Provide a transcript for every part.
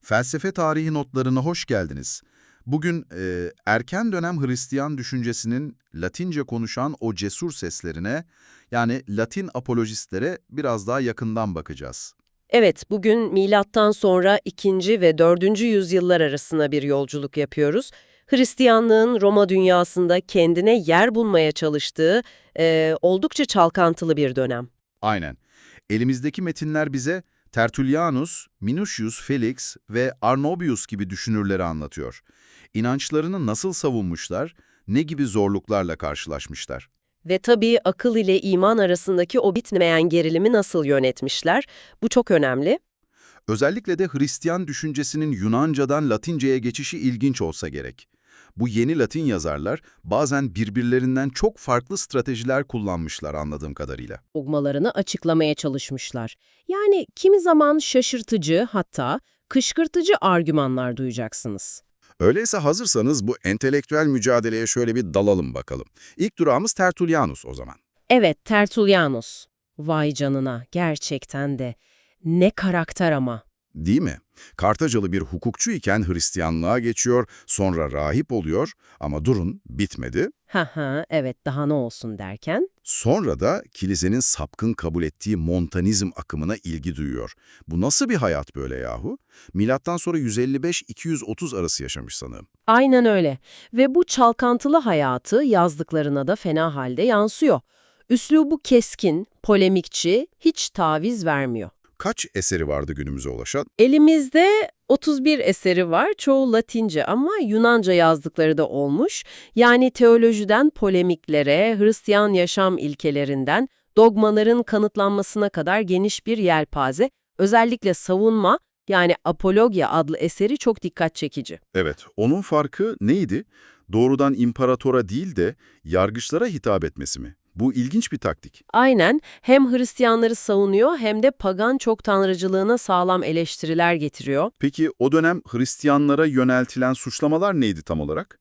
Felsefe tarihi notlarına hoş geldiniz. Bugün e, erken dönem Hristiyan düşüncesinin Latince konuşan o cesur seslerine, yani Latin apolojistlere biraz daha yakından bakacağız. Evet, bugün milattan sonra 2. ve 4. yüzyıllar arasına bir yolculuk yapıyoruz. Hristiyanlığın Roma dünyasında kendine yer bulmaya çalıştığı e, oldukça çalkantılı bir dönem. Aynen. Elimizdeki metinler bize Tertullianus, Minucius Felix ve Arnobius gibi düşünürleri anlatıyor. İnançlarını nasıl savunmuşlar, ne gibi zorluklarla karşılaşmışlar. Ve tabii akıl ile iman arasındaki o bitmeyen gerilimi nasıl yönetmişler, bu çok önemli. Özellikle de Hristiyan düşüncesinin Yunancadan Latince'ye geçişi ilginç olsa gerek. Bu yeni Latin yazarlar bazen birbirlerinden çok farklı stratejiler kullanmışlar anladığım kadarıyla. Dogmalarını açıklamaya çalışmışlar. Yani kimi zaman şaşırtıcı hatta kışkırtıcı argümanlar duyacaksınız. Öyleyse hazırsanız bu entelektüel mücadeleye şöyle bir dalalım bakalım. İlk durağımız Tertullianus o zaman. Evet, Tertullianus. Vay canına, gerçekten de. Ne karakter ama. Değil mi? Kartacalı bir hukukçu iken Hristiyanlığa geçiyor, sonra rahip oluyor ama durun bitmedi. Ha ha, evet daha ne olsun derken. Sonra da kilisenin sapkın kabul ettiği Montanizm akımına ilgi duyuyor. Bu nasıl bir hayat böyle yahu? Milattan sonra 155-230 arası yaşamış sanırım. Aynen öyle. Ve bu çalkantılı hayatı yazdıklarına da fena halde yansıyor. Üslubu keskin, polemikçi, hiç taviz vermiyor. Kaç eseri vardı günümüze ulaşan? Elimizde 31 eseri var, çoğu Latince ama Yunanca yazdıkları da olmuş. Yani teolojiden polemiklere, Hristiyan yaşam ilkelerinden, dogmaların kanıtlanmasına kadar geniş bir yelpaze. Özellikle savunma, yani Apologya adlı eseri çok dikkat çekici. Evet, onun farkı neydi? Doğrudan imparatora değil de yargıçlara hitap etmesi mi? Bu ilginç bir taktik. Aynen, hem Hristiyanları savunuyor hem de pagan çok tanrıcılığına sağlam eleştiriler getiriyor. Peki o dönem Hristiyanlara yöneltilen suçlamalar neydi tam olarak?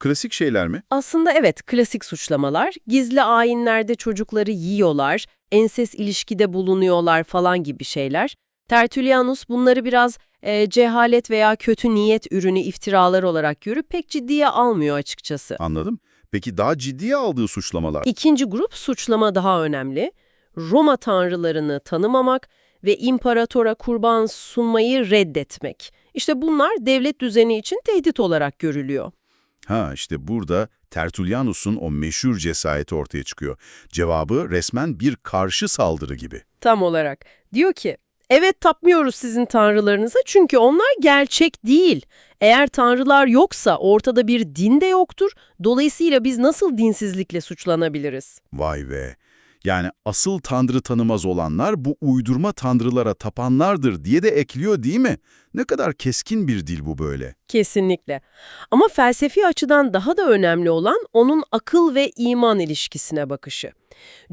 Klasik şeyler mi? Aslında evet, klasik suçlamalar, gizli ayinlerde çocukları yiyorlar, enses ilişkide bulunuyorlar falan gibi şeyler. Tertullianus bunları biraz e, cehalet veya kötü niyet ürünü iftiralar olarak görüp pek ciddiye almıyor açıkçası. Anladım. Peki daha ciddiye aldığı suçlamalar? İkinci grup suçlama daha önemli. Roma tanrılarını tanımamak ve imparatora kurban sunmayı reddetmek. İşte bunlar devlet düzeni için tehdit olarak görülüyor. Ha işte burada Tertullianus'un o meşhur cesareti ortaya çıkıyor. Cevabı resmen bir karşı saldırı gibi. Tam olarak. Diyor ki, evet tapmıyoruz sizin tanrılarınıza çünkü onlar gerçek değil. Eğer tanrılar yoksa ortada bir din de yoktur. Dolayısıyla biz nasıl dinsizlikle suçlanabiliriz? Vay be! Yani asıl tanrı tanımaz olanlar bu uydurma tanrılara tapanlardır diye de ekliyor değil mi? Ne kadar keskin bir dil bu böyle. Kesinlikle. Ama felsefi açıdan daha da önemli olan onun akıl ve iman ilişkisine bakışı.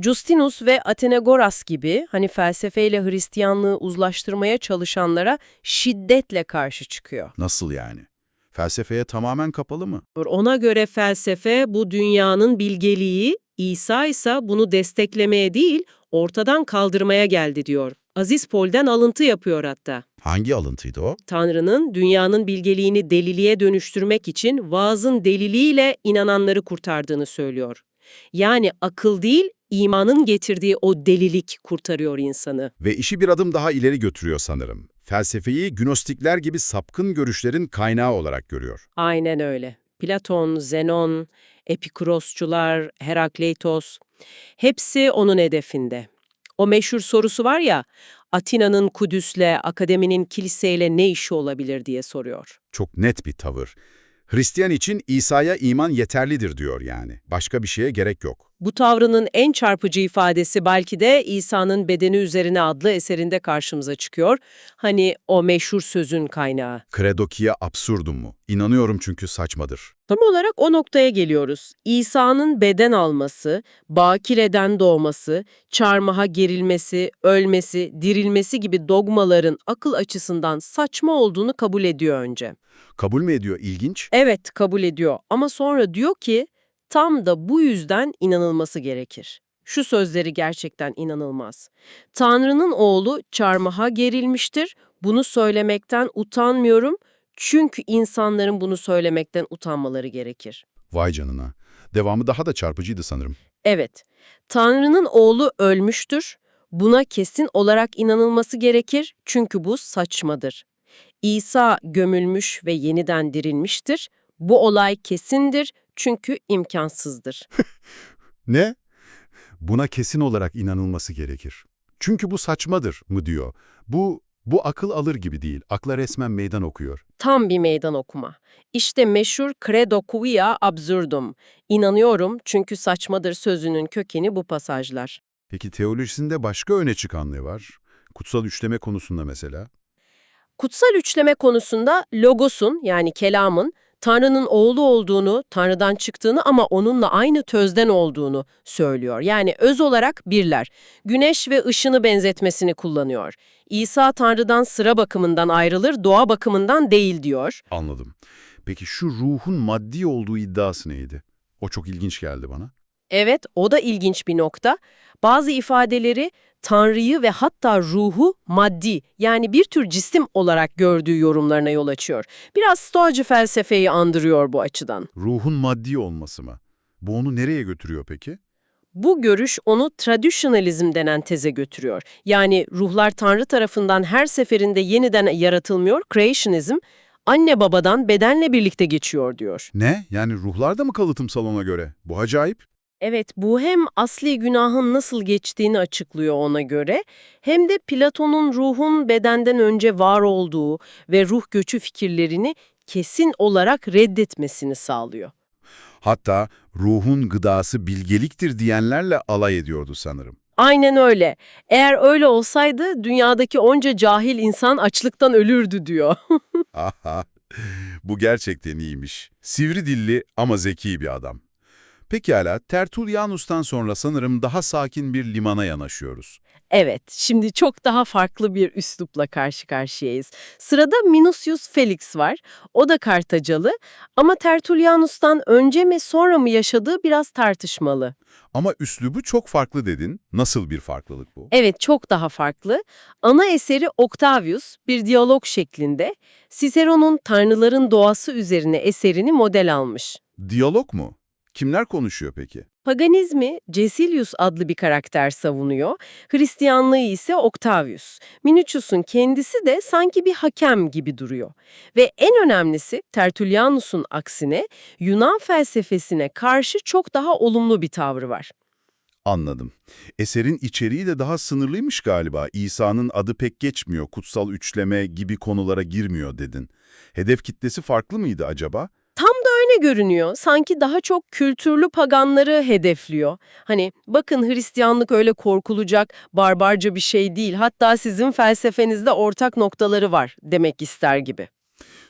Justinus ve Athenagoras gibi hani felsefeyle Hristiyanlığı uzlaştırmaya çalışanlara şiddetle karşı çıkıyor. Nasıl yani? Felsefeye tamamen kapalı mı? Ona göre felsefe bu dünyanın bilgeliği, İsa ise bunu desteklemeye değil, ortadan kaldırmaya geldi diyor. Aziz Pol'den alıntı yapıyor hatta. Hangi alıntıydı o? Tanrı'nın dünyanın bilgeliğini deliliğe dönüştürmek için vaazın deliliğiyle inananları kurtardığını söylüyor. Yani akıl değil, imanın getirdiği o delilik kurtarıyor insanı. Ve işi bir adım daha ileri götürüyor sanırım. Felsefeyi gnostikler gibi sapkın görüşlerin kaynağı olarak görüyor. Aynen öyle. Platon, Zenon, Epikurosçular, Herakleitos hepsi onun hedefinde. O meşhur sorusu var ya, Atina'nın Kudüs'le, akademinin kiliseyle ne işi olabilir diye soruyor. Çok net bir tavır. Hristiyan için İsa'ya iman yeterlidir diyor yani. Başka bir şeye gerek yok. Bu tavrının en çarpıcı ifadesi belki de İsa'nın Bedeni Üzerine adlı eserinde karşımıza çıkıyor. Hani o meşhur sözün kaynağı. Quia absurdum mu? İnanıyorum çünkü saçmadır. Tam olarak o noktaya geliyoruz. İsa'nın beden alması, bakireden doğması, çarmıha gerilmesi, ölmesi, dirilmesi gibi dogmaların akıl açısından saçma olduğunu kabul ediyor önce. Kabul mü ediyor? İlginç. Evet, kabul ediyor ama sonra diyor ki tam da bu yüzden inanılması gerekir. Şu sözleri gerçekten inanılmaz. Tanrı'nın oğlu çarmıha gerilmiştir, Bunu söylemekten utanmıyorum çünkü insanların bunu söylemekten utanmaları gerekir. Vay canına. Devamı daha da çarpıcıydı sanırım. Evet, Tanrı'nın oğlu ölmüştür. Buna kesin olarak inanılması gerekir çünkü bu saçmadır. İsa gömülmüş ve yeniden dirilmiştir. Bu olay kesindir çünkü imkansızdır. Ne? Buna kesin olarak inanılması gerekir. Çünkü bu saçmadır mı diyor. Bu, bu akıl alır gibi değil. Akla resmen meydan okuyor. Tam bir meydan okuma. İşte meşhur credo quia absurdum. İnanıyorum çünkü saçmadır sözünün kökeni bu pasajlar. Peki teolojisinde başka öne çıkan ne var? Kutsal üçleme konusunda mesela. Kutsal üçleme konusunda logosun yani kelamın Tanrı'nın oğlu olduğunu, Tanrı'dan çıktığını ama onunla aynı tözden olduğunu söylüyor. Yani öz olarak birler. Güneş ve ışını benzetmesini kullanıyor. İsa Tanrı'dan sıra bakımından ayrılır, doğa bakımından değil diyor. Anladım. Peki şu ruhun maddi olduğu iddiası neydi? O çok ilginç geldi bana. Evet, o da ilginç bir nokta. Bazı ifadeleri Tanrı'yı ve hatta ruhu maddi yani bir tür cisim olarak gördüğü yorumlarına yol açıyor. Biraz stoacı felsefeyi andırıyor bu açıdan. Ruhun maddi olması mı? Bu onu nereye götürüyor peki? Bu görüş onu traditionalizm denen teze götürüyor. Yani ruhlar Tanrı tarafından her seferinde yeniden yaratılmıyor, creationism, anne babadan bedenle birlikte geçiyor diyor. Ne? Yani ruhlar da mı kalıtım salona göre? Bu acayip. Evet, bu hem asli günahın nasıl geçtiğini açıklıyor ona göre, hem de Platon'un ruhun bedenden önce var olduğu ve ruh göçü fikirlerini kesin olarak reddetmesini sağlıyor. Hatta ruhun gıdası bilgeliktir diyenlerle alay ediyordu sanırım. Aynen öyle. Eğer öyle olsaydı dünyadaki onca cahil insan açlıktan ölürdü diyor. Aha, bu gerçekten iyiymiş. Sivri dilli ama zeki bir adam. Pekala, Tertullianus'tan sonra sanırım daha sakin bir limana yanaşıyoruz. Evet, şimdi çok daha farklı bir üslupla karşı karşıyayız. Sırada Minucius Felix var. O da Kartacalı ama Tertullianus'tan önce mi sonra mı yaşadığı biraz tartışmalı. Ama üslubu çok farklı dedin. Nasıl bir farklılık bu? Evet, çok daha farklı. Ana eseri Octavius, bir diyalog şeklinde. Cicero'nun Tanrıların Doğası üzerine eserini model almış. Diyalog mu? Kimler konuşuyor peki? Paganizmi Cecilius adlı bir karakter savunuyor, Hristiyanlığı ise Octavius. Minucius'un kendisi de sanki bir hakem gibi duruyor. Ve en önemlisi Tertullianus'un aksine Yunan felsefesine karşı çok daha olumlu bir tavrı var. Anladım. Eserin içeriği de daha sınırlıymış galiba. İsa'nın adı pek geçmiyor, kutsal üçleme gibi konulara girmiyor dedin. Hedef kitlesi farklı mıydı acaba? Öyle görünüyor, sanki daha çok kültürlü paganları hedefliyor. Hani bakın Hristiyanlık öyle korkulacak, barbarca bir şey değil, hatta sizin felsefenizde ortak noktaları var demek ister gibi.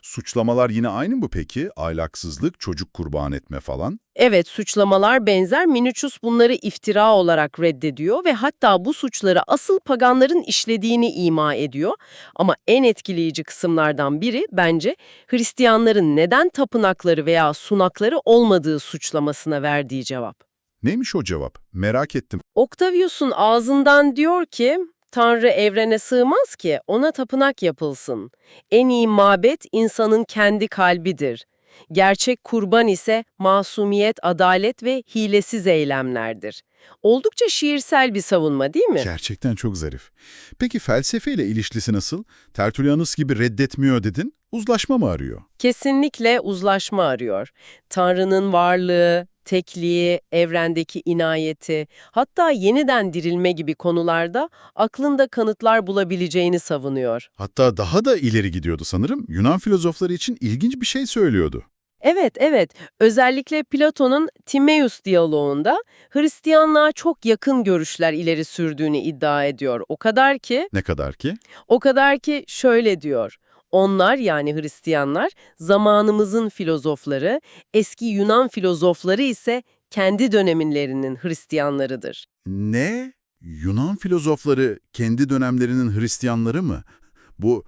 Suçlamalar yine aynı mı peki? Ahlaksızlık, çocuk kurban etme falan. Evet, suçlamalar benzer. Minucius bunları iftira olarak reddediyor ve hatta bu suçları asıl paganların işlediğini ima ediyor. Ama en etkileyici kısımlardan biri bence Hristiyanların neden tapınakları veya sunakları olmadığı suçlamasına verdiği cevap. Neymiş o cevap? Merak ettim. Octavius'un ağzından diyor ki, Tanrı evrene sığmaz ki ona tapınak yapılsın. En iyi mabet insanın kendi kalbidir. Gerçek kurban ise masumiyet, adalet ve hilesiz eylemlerdir. Oldukça şiirsel bir savunma değil mi? Gerçekten çok zarif. Peki felsefeyle ilişkisi nasıl? Tertullianus gibi reddetmiyor dedin, uzlaşma mı arıyor? Kesinlikle uzlaşma arıyor. Tanrı'nın varlığı, tekliği, evrendeki inayeti, hatta yeniden dirilme gibi konularda aklında kanıtlar bulabileceğini savunuyor. Hatta daha da ileri gidiyordu sanırım. Yunan filozofları için ilginç bir şey söylüyordu. Evet, evet. Özellikle Platon'un Timaeus diyaloğunda Hristiyanlığa çok yakın görüşler ileri sürdüğünü iddia ediyor. O kadar ki, Ne kadar ki? o kadar ki şöyle diyor. Onlar yani Hristiyanlar zamanımızın filozofları, eski Yunan filozofları ise kendi dönemlerinin Hristiyanlarıdır. Ne? Yunan filozofları kendi dönemlerinin Hristiyanları mı? Bu,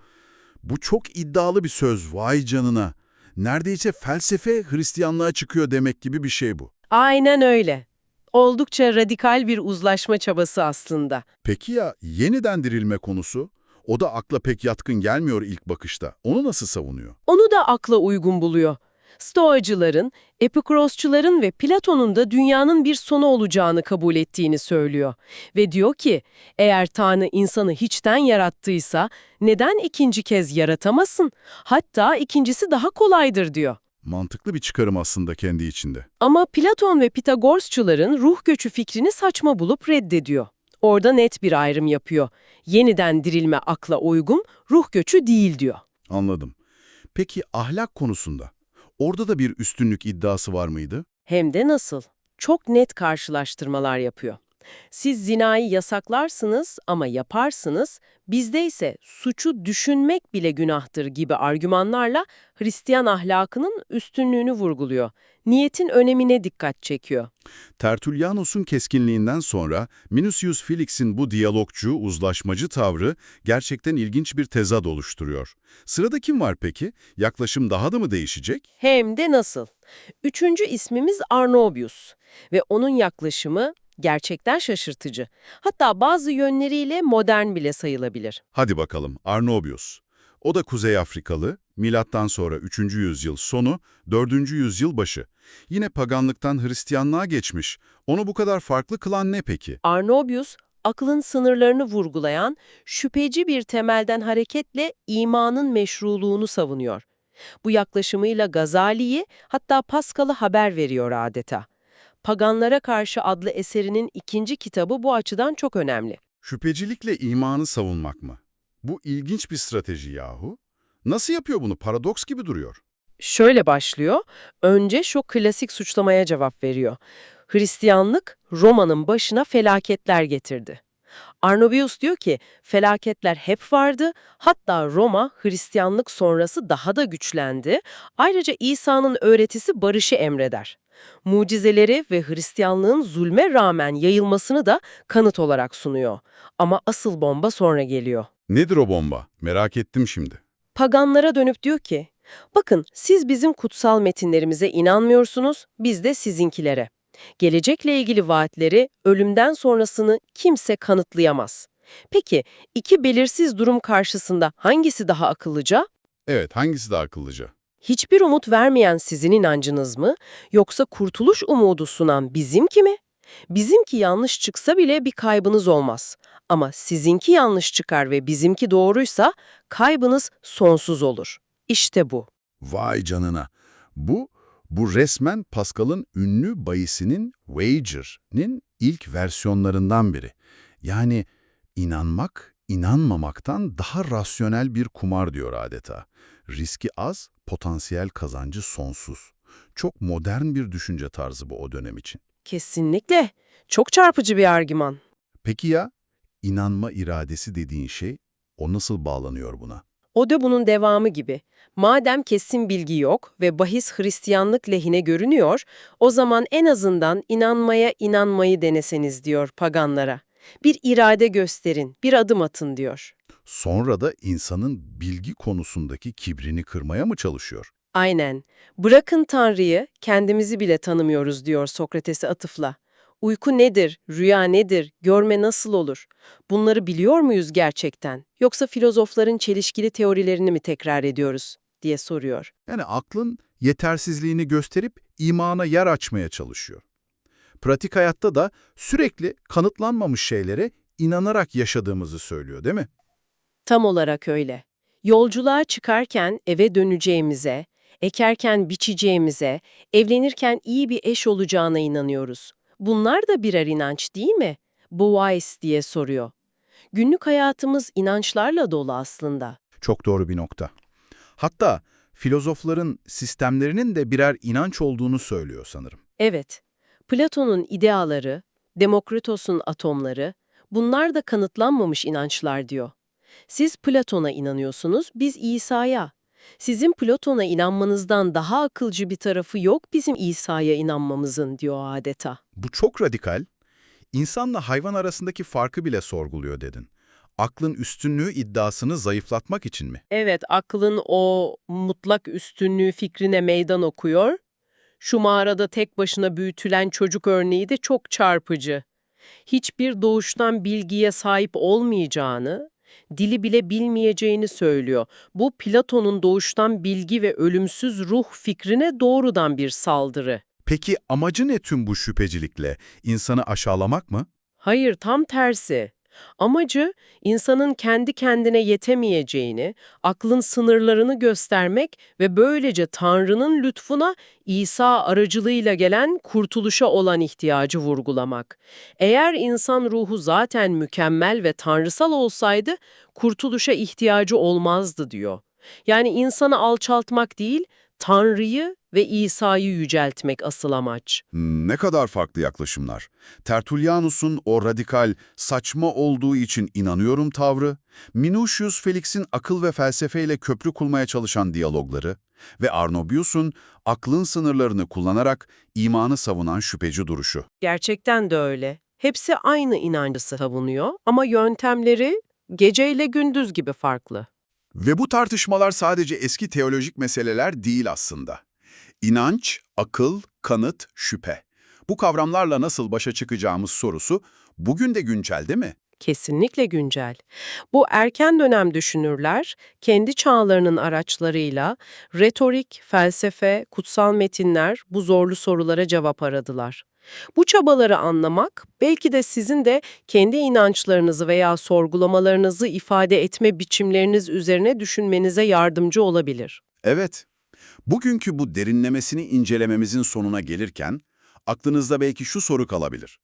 bu çok iddialı bir söz, vay canına. Neredeyse felsefe Hristiyanlığa çıkıyor demek gibi bir şey bu. Aynen öyle. Oldukça radikal bir uzlaşma çabası aslında. Peki ya yeniden dirilme konusu? O da akla pek yatkın gelmiyor ilk bakışta. Onu nasıl savunuyor? Onu da akla uygun buluyor. Stoacıların, Epikurosçuların ve Platon'un da dünyanın bir sonu olacağını kabul ettiğini söylüyor. Ve diyor ki, eğer Tanrı insanı hiçten yarattıysa neden ikinci kez yaratamasın? Hatta ikincisi daha kolaydır diyor. Mantıklı bir çıkarım aslında kendi içinde. Ama Platon ve Pitagorsçuların ruh göçü fikrini saçma bulup reddediyor. Orada net bir ayrım yapıyor. Yeniden dirilme akla uygun, ruh göçü değil diyor. Anladım. Peki ahlak konusunda? Orada da bir üstünlük iddiası var mıydı? Hem de nasıl? Çok net karşılaştırmalar yapıyor. Siz zinayı yasaklarsınız ama yaparsınız, bizde ise suçu düşünmek bile günahtır gibi argümanlarla Hristiyan ahlakının üstünlüğünü vurguluyor. Niyetin önemine dikkat çekiyor. Tertullianus'un keskinliğinden sonra Minucius Felix'in bu diyalogcu, uzlaşmacı tavrı gerçekten ilginç bir tezat oluşturuyor. Sırada kim var peki? Yaklaşım daha da mı değişecek? Hem de nasıl? Üçüncü ismimiz Arnobius ve onun yaklaşımı gerçekten şaşırtıcı. Hatta bazı yönleriyle modern bile sayılabilir. Hadi bakalım Arnobius. O da Kuzey Afrikalı, milattan sonra 3. yüzyıl sonu, 4. yüzyıl başı. Yine paganlıktan Hristiyanlığa geçmiş. Onu bu kadar farklı kılan ne peki? Arnobius, aklın sınırlarını vurgulayan, şüpheci bir temelden hareketle imanın meşruluğunu savunuyor. Bu yaklaşımıyla Gazali'yi hatta Pascal'ı haber veriyor adeta. Paganlara Karşı adlı eserinin ikinci kitabı bu açıdan çok önemli. Şüphecilikle imanı savunmak mı? Bu ilginç bir strateji yahu. Nasıl yapıyor bunu? Paradoks gibi duruyor. Şöyle başlıyor, önce şu klasik suçlamaya cevap veriyor. Hristiyanlık Roma'nın başına felaketler getirdi. Arnobius diyor ki felaketler hep vardı, hatta Roma Hristiyanlık sonrası daha da güçlendi. Ayrıca İsa'nın öğretisi barışı emreder. Mucizeleri ve Hristiyanlığın zulme rağmen yayılmasını da kanıt olarak sunuyor. Ama asıl bomba sonra geliyor. Nedir o bomba? Merak ettim şimdi. Paganlara dönüp diyor ki, bakın siz bizim kutsal metinlerimize inanmıyorsunuz, biz de sizinkilere. Gelecekle ilgili vaatleri, ölümden sonrasını kimse kanıtlayamaz. Peki, iki belirsiz durum karşısında hangisi daha akıllıca? Evet, hangisi daha akıllıca? Hiçbir umut vermeyen sizin inancınız mı, yoksa kurtuluş umudu sunan bizimki mi? Bizimki yanlış çıksa bile bir kaybınız olmaz. Ama sizinki yanlış çıkar ve bizimki doğruysa kaybınız sonsuz olur. İşte bu. Vay canına. Bu, bu resmen Pascal'ın ünlü bayisinin Wager'nin ilk versiyonlarından biri. Yani inanmak, inanmamaktan daha rasyonel bir kumar diyor adeta. Riski az, potansiyel kazancı sonsuz. Çok modern bir düşünce tarzı bu o dönem için. Kesinlikle. Çok çarpıcı bir argüman. Peki ya inanma iradesi dediğin şey, o nasıl bağlanıyor buna? O da bunun devamı gibi. Madem kesin bilgi yok ve bahis Hristiyanlık lehine görünüyor, o zaman en azından inanmaya inanmayı deneseniz diyor paganlara. Bir irade gösterin, bir adım atın diyor. Sonra da insanın bilgi konusundaki kibrini kırmaya mı çalışıyor? Aynen. Bırakın Tanrı'yı, kendimizi bile tanımıyoruz diyor Sokrates'e atıfla. Uyku nedir, rüya nedir, görme nasıl olur? Bunları biliyor muyuz gerçekten? Yoksa filozofların çelişkili teorilerini mi tekrar ediyoruz? diye soruyor. Yani aklın yetersizliğini gösterip imana yer açmaya çalışıyor. Pratik hayatta da sürekli kanıtlanmamış şeylere inanarak yaşadığımızı söylüyor değil mi? Tam olarak öyle. Yolculuğa çıkarken eve döneceğimize, ekerken biçeceğimize, evlenirken iyi bir eş olacağına inanıyoruz. Bunlar da birer inanç değil mi? Wise diye soruyor. Günlük hayatımız inançlarla dolu aslında. Çok doğru bir nokta. Hatta filozofların sistemlerinin de birer inanç olduğunu söylüyor sanırım. Evet, Platon'un ideaları, Demokritos'un atomları, bunlar da kanıtlanmamış inançlar diyor. Siz Platon'a inanıyorsunuz, biz İsa'ya. Sizin Platon'a inanmanızdan daha akılcı bir tarafı yok bizim İsa'ya inanmamızın diyor adeta. Bu çok radikal. İnsanla hayvan arasındaki farkı bile sorguluyor dedin. Aklın üstünlüğü iddiasını zayıflatmak için mi? Evet, aklın o mutlak üstünlüğü fikrine meydan okuyor. Şu mağarada tek başına büyütülen çocuk örneği de çok çarpıcı. Hiçbir doğuştan bilgiye sahip olmayacağını, Dili bile bilmeyeceğini söylüyor. Bu Platon'un doğuştan bilgi ve ölümsüz ruh fikrine doğrudan bir saldırı. Peki amacı ne tüm bu şüphecilikle? İnsanı aşağılamak mı? Hayır, tam tersi. Amacı insanın kendi kendine yetemeyeceğini, aklın sınırlarını göstermek ve böylece Tanrı'nın lütfuna İsa aracılığıyla gelen kurtuluşa olan ihtiyacı vurgulamak. Eğer insan ruhu zaten mükemmel ve tanrısal olsaydı kurtuluşa ihtiyacı olmazdı diyor. Yani insanı alçaltmak değil, Tanrı'yı ve İsa'yı yüceltmek asıl amaç. Ne kadar farklı yaklaşımlar. Tertullianus'un o radikal, saçma olduğu için inanıyorum tavrı, Minucius Felix'in akıl ve felsefeyle köprü kurmaya çalışan diyalogları ve Arnobius'un aklın sınırlarını kullanarak imanı savunan şüpheci duruşu. Gerçekten de öyle. Hepsi aynı inancı savunuyor ama yöntemleri geceyle gündüz gibi farklı. Ve bu tartışmalar sadece eski teolojik meseleler değil aslında. İnanç, akıl, kanıt, şüphe. Bu kavramlarla nasıl başa çıkacağımız sorusu bugün de güncel değil mi? Kesinlikle güncel. Bu erken dönem düşünürler kendi çağlarının araçlarıyla retorik, felsefe, kutsal metinler bu zorlu sorulara cevap aradılar. Bu çabaları anlamak belki de sizin de kendi inançlarınızı veya sorgulamalarınızı ifade etme biçimleriniz üzerine düşünmenize yardımcı olabilir. Evet. Bugünkü bu derinlemesini incelememizin sonuna gelirken aklınızda belki şu soru kalabilir.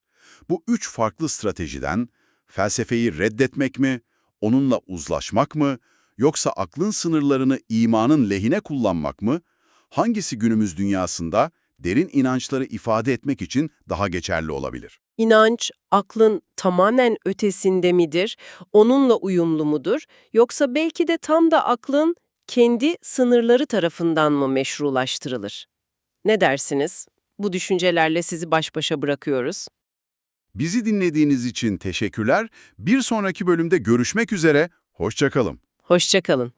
Bu üç farklı stratejiden felsefeyi reddetmek mi, onunla uzlaşmak mı, yoksa aklın sınırlarını imanın lehine kullanmak mı, hangisi günümüz dünyasında derin inançları ifade etmek için daha geçerli olabilir? İnanç, aklın tamamen ötesinde midir, onunla uyumlu mudur, yoksa belki de tam da aklın kendi sınırları tarafından mı meşrulaştırılır? Ne dersiniz? Bu düşüncelerle sizi baş başa bırakıyoruz. Bizi dinlediğiniz için teşekkürler. Bir sonraki bölümde görüşmek üzere. Hoşçakalın. Hoşçakalın.